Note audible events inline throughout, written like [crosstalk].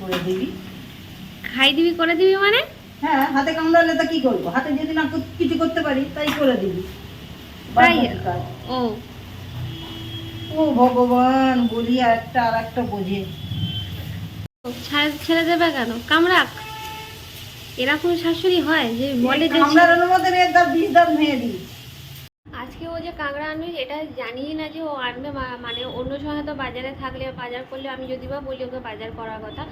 করে দিবি। খাই দিবি করে দিবি মানে? হ্যাঁ হাতে কামড়ালে তো কি করব? হাতে যদি না কিছু করতে পারি তাই করে দিবি। ও। ও ভগবান বলি আর একটা আর একটা বোঝে। ছাড় ছেড়ে দেবে কেন? কামড়াক। এরকম শাশুড়ি হয় যে বলে মধ্যে এক দাম বিষ দাম ভেঙে দিই যে কাঁকড়া আনবে এটা জানি না যে ও আনবে মানে অন্য সময় তো বাজারে থাকলে, বাজার করলে আমি যদি বা বলি ওকে বাজার করার কথা,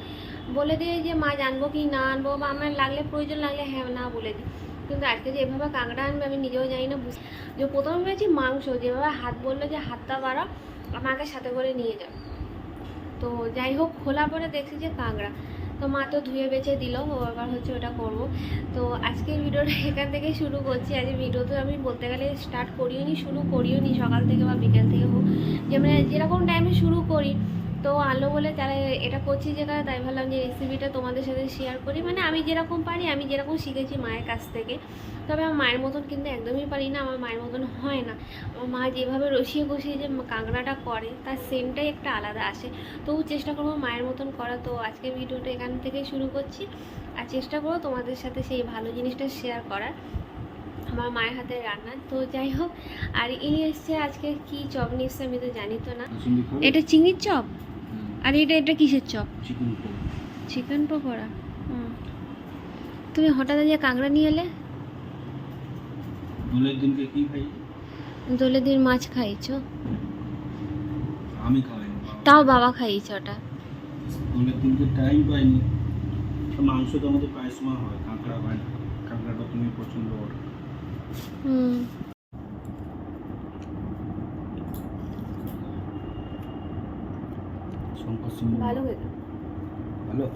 বলে দিয়ে যে মাছ আনব কি না আনব বা আমার লাগলে, প্রয়োজন লাগলে হ্যাঁ না বলে দিই। কিন্তু আজকে যে এভাবে কাঁকড়া আনবে আমি নিজেও জানি না, বুঝ- যে প্রথমে ভেবেছি মাংস, যেভাবে হাত বলল যে হাতটা বাড়া, আমাকে সাথে করে নিয়ে যাও। তো যাই হোক, খোলা পরে দেখছি যে কাঁকড়া। তো মা তো ধুয়ে বেছে দিল, ও আবার হচ্ছে ওটা করব। তো আজকের ভিডিওটা [laughs] এখান থেকে শুরু করছি। আজ ভিডিও তো আমি বলতে গেলে স্টার্ট করিও নি শুরু করিও নি সকাল থেকে বা বিকেল থেকে হোক। যে মানে যেরকম টাইমে শুরু করি তো আলো বলে তারা এটা করছি যে কারণে তাই ভাবলাম যে রেসিপিটা তোমাদের সাথে শেয়ার করি। মানে আমি যেরকম পারি আমি যেরকম শিখেছি মায়ের কাছ থেকে। তবে আমার মায়ের মতন কিন্তু একদমই পারি না আমার মায়ের মতন হয় না। আমার মা যেভাবে রসিয়ে কষিয়ে যে কাঁকড়াটা করে তার সেন্টটাই একটা আলাদা আসে। তবু চেষ্টা করব মায়ের মতন করা। তো আজকে ভিডিওটা এখান থেকেই শুরু করছি। আর চেষ্টা করব তোমাদের সাথে সেই ভালো জিনিসটা শেয়ার করার। আমার মায়ের হাতের রান্না। তো যাই হোক আর ইনি এসছে আজকে কি চপ নিয়ে এসছে আমি তো জানি তো না। এটা চিংড়ির চপ? আর এটা এটা কিসের চপ? Chicken chicken pakora. তুমি হঠাৎ যে কাঁকড়া নিয়ে এলে? দোলের দিনকে কি খাই? দোলে দিন মাছ খাইছো? আমি না তাও বাবা খাইয়েছে ওটা দোলের দিনকে টাইম পাইনি। তো মাংস তো আমাদের প্রায় সময় হয় কাঁকড়া হয় কাঁকড়াটা তুমি পছন্দ করো। হুম। শঙ্কর সিংহ ভালো হয়ে ভালো।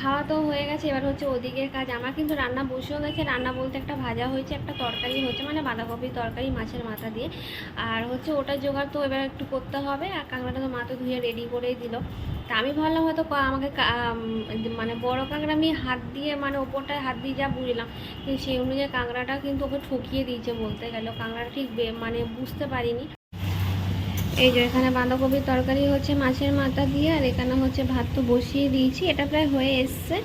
খাওয়া তো হয়ে গেছে এবার হচ্ছে ওদিকের কাজ। আমার কিন্তু রান্না বসেও গেছে রান্না বলতে একটা ভাজা হয়েছে একটা তরকারি হচ্ছে মানে বাঁধাকপির তরকারি মাছের মাথা দিয়ে। আর হচ্ছে ওটা জোগাড় তো এবার একটু করতে হবে আর কাঁকড়াটা তো মা তো ধুয়ে রেডি করেই দিল। তা আমি ভাবলাম হয়তো আমাকে মানে বড় কাঁকড়া আমি হাত দিয়ে মানে ওপরটায় হাত দিয়ে যা বুঝলাম কিন্তু সেই অনুযায়ী কাঁকড়াটা কিন্তু ওকে ঠকিয়ে দিয়েছে বলতে গেলে। কাঁকড়াটা ঠিক মানে বুঝতে পারিনি। এই যে এখানে বাঁধাকপির তরকারি হচ্ছে মাছের মাথা দিয়ে, আর এখানে হচ্ছে ভাত তো বসিয়ে দিয়েছি। এটা প্রায় হয়ে এসছে।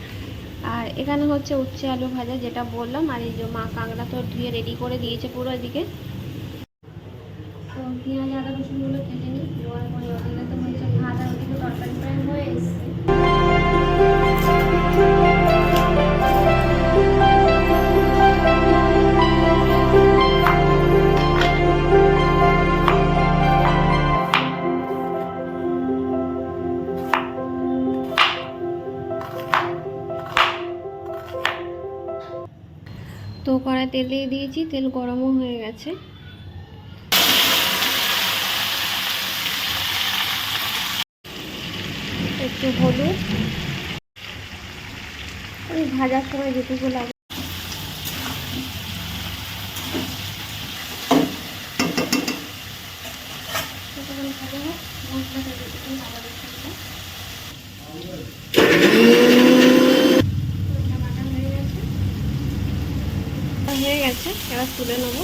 আর এখানে হচ্ছে উচ্ছে আলু ভাজা যেটা বললাম, আর এই যে মা কাঁকড়া তো ধুয়ে রেডি করে দিয়েছে পুরো এদিকে। তো পেঁয়াজ, আদা রসুনগুলো কেটে নিই হচ্ছে ভাত আর তরকারি প্রায় হয়ে এসছে। কড়াই তেল দিয়ে দিয়েছি, তেল গরমও হয়ে গেছে। একটু হলুদ। ওই ভাজার সময় যেটুকু লাগে মশলাটা যেটুকু আবার একটু দিলাম। ওইটা বাটা হয়ে গেছে হয়ে গেছে এবার তুলে নেব।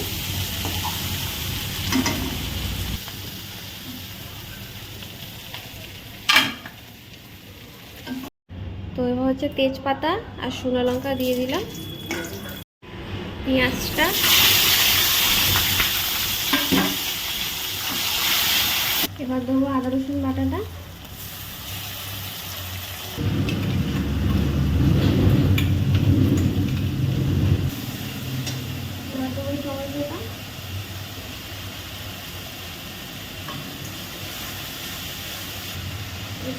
তো এবার হচ্ছে তেজপাতা আর শুকনো লঙ্কা দিয়ে দিলাম। পেঁয়াজটা। এবার দেবো আদা রসুন বাটাটা এবার দেবো টমেটোটা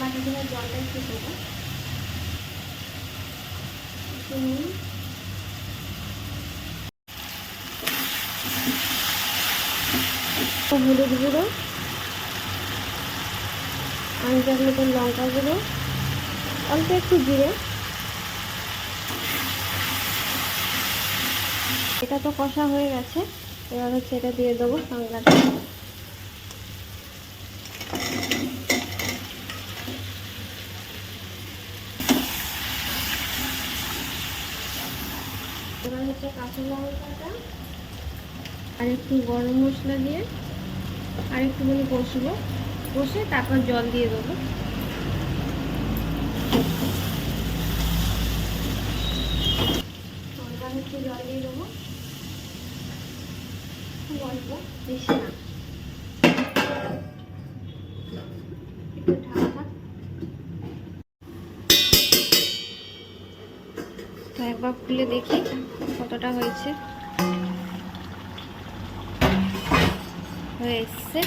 এই বাটা দেওয়ার জলটা একটু দেবো। হলুদ গুঁড়ো আন্দাজ মতন লঙ্কা গুঁড়ো, অল্প একটু জিরে। এটা তো কষা হয়ে গেছে, এবার হচ্ছে এটা দিয়ে দেবো কাঁকড়াটা একটা কাঁচা লঙ্কাটা আর একটু গরম মশলা দিয়ে আর একটুখানি কষবো। কষে তারপর জল দিয়ে দেবো। একটু জল দিয়ে দেবো। অল্প, বেশি না। একবার খুলে দেখি। কতটা হয়েছে? হয়ে এসছে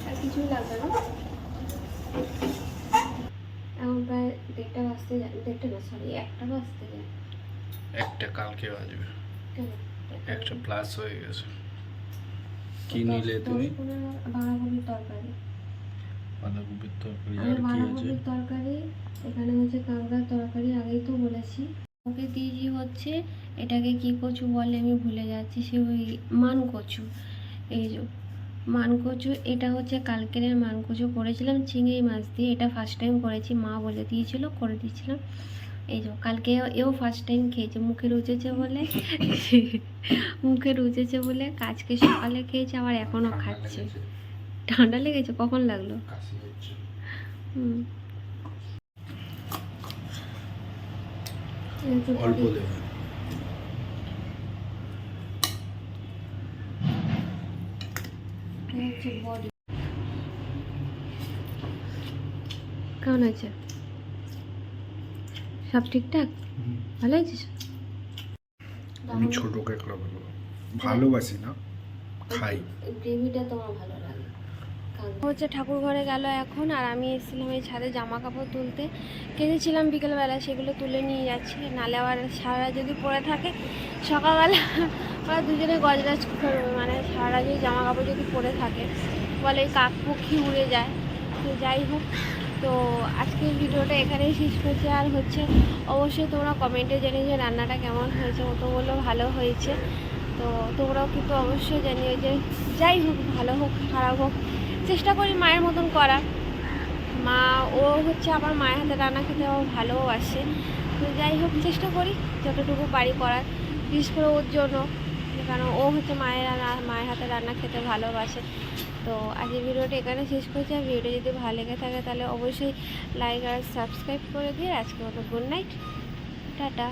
আর কিছুই লাগবে না? এখন প্রায় দেড়টা বাজতে দেড়টা না সরি একটা বাজতে যায়। একটা কালকে বাজবে। কেন? একটা প্লাস হয়ে গেছে। কি নিলে তুমি? বাঁধাকপির তরকারি। বাঁধাকপির তরকারি আর কি আছে? তরকারি এখানে হচ্ছে কাঁকড়ার তরকারি আগেই তো বলেছি। ওকে দিয়েছি হচ্ছে এটাকে কি কচু বলে আমি ভুলে যাচ্ছি সে ওই মান কচু এই যে মান কচু এটা হচ্ছে কালকের মান কচু করেছিলাম চিংড়ি মাছ দিয়ে। এটা ফার্স্ট টাইম করেছি মা বলে দিয়েছিল করে দিয়েছিলাম। এই যে কালকে এও ফার্স্ট টাইম খেয়েছে মুখে রুচেছে বলে। মুখে রুচেছে বলে আজকে সকালে খেয়েছে আবার এখনও খাচ্ছে। ঠান্ডা লেগেছে? কখন লাগল? অল্প দেবে। কেমন আছে সব ঠিকঠাক? ভালো আছিস আমি ছোট কাঁকড়া ভালো ভালোবাসি না খাই। গ্রেভিটা তোমার ভালো লাগে। হচ্ছে ঠাকুর ঘরে গেল এখন আর আমি এসেছিলাম এই ছাদে জামা কাপড় তুলতে। কেঁদেছিলাম বিকেলবেলা সেগুলো তুলে নিয়ে যাচ্ছি। নালে আবার সারা যদি পরে থাকে সকালবেলা ওরা দুজনে গজরাজ করবে। মানে সারা যদি জামা কাপড় যদি পরে থাকে বলে এই কাক পক্ষী উড়ে যায়। তো যাই হোক তো আজকের ভিডিওটা এখানেই শেষ করছি। আর হচ্ছে অবশ্যই তোমরা কমেন্টে জেনে যে রান্নাটা কেমন হয়েছে ও তো বলল ভালো হয়েছে। তো তোমরাও কিন্তু অবশ্যই জানিও যে যাই হোক, ভালো হোক, খারাপ হোক, চেষ্টা করি মায়ের মতন করার। মা, ও হচ্ছে আমার মায়ের হাতে রান্না খেতে আমার ভালোবাসে। তো যাই হোক, চেষ্টা করি যতটুকু পারি করার, বিশেষ করে ওর জন্য। কারণ ও হচ্ছে মায়ের মায়ের হাতে রান্না খেতে ভালোবাসে। তো আজকের ভিডিওটা এখানে শেষ করছি। আর ভিডিওটা যদি ভালো লেগে থাকে তাহলে অবশ্যই লাইক আর সাবস্ক্রাইব করে দিয়ে আজকের মতো গুড নাইট টাটা।